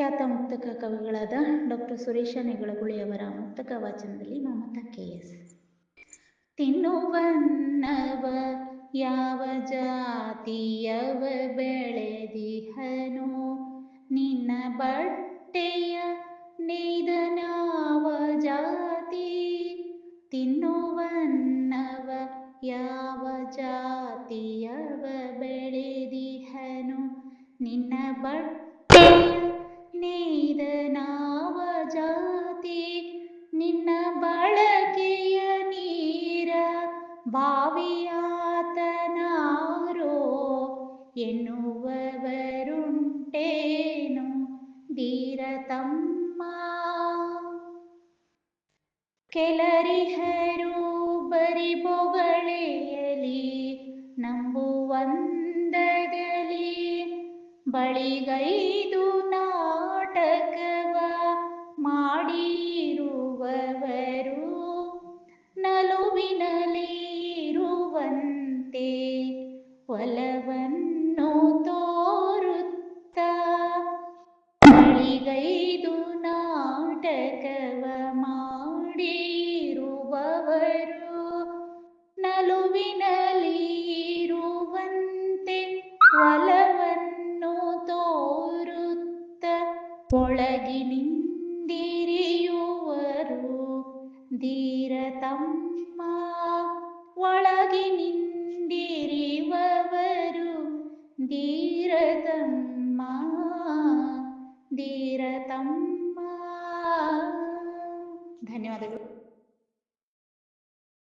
ಖ್ಯಾತ ಮುಕ್ತಕ ಕವಿಗಳಾದ ಡಾಕ್ಟರ್ ಸುರೇಶ ನೆಗಳಗುಳಿಯವರ ಮುಕ್ತಕ ವಾಚನದಲ್ಲಿ ಮಮತಾ ಕೆ ಎಸ್. ತಿನ್ನುವನ್ನವ ಯಾವ ಜಾತಿಯವ ಬೆಳೆದಿಹನು, ನಿನ್ನ ಬಟ್ಟೆಯ ನೇದನಾವ ಜಾತಿ? ತಿನ್ನುವನ್ನವ ಯಾವ ಜಾತಿಯವ ಬೆಳೆದಿಹನು, ನಿನ್ನ ಬಟ್ಟೆಯ ಬಾವಿಯಾತನಾರೋ ಎನ್ನುವವರುಂಟೇನು ಧೀರತಮ್ಮ ಕೆಲರಿಹರು ಬರಿ ಬೊಗಳೆಯಲಿ ನಂಬುವಂದಗಲಿ ಬಳಿಗೈದು ನಾಟಕವ ಮಾಡಿರುವವರು ನಲುವಿನಲಿ ಮಾಡಿರುವವರು ನಲುವಿನಲ್ಲಿ ಇರುವಂತೆ ಒಲವನ್ನು ತೋರುತ್ತ ಒಳಗಿನಿಂದಿರಿಯುವರು ಧೀರತಮ್ಮ ಒಳಗಿನಿಂದಿರಿಯುವವರು ಧೀರ ತಮ್ಮ. ಧನ್ಯವಾದಗಳು.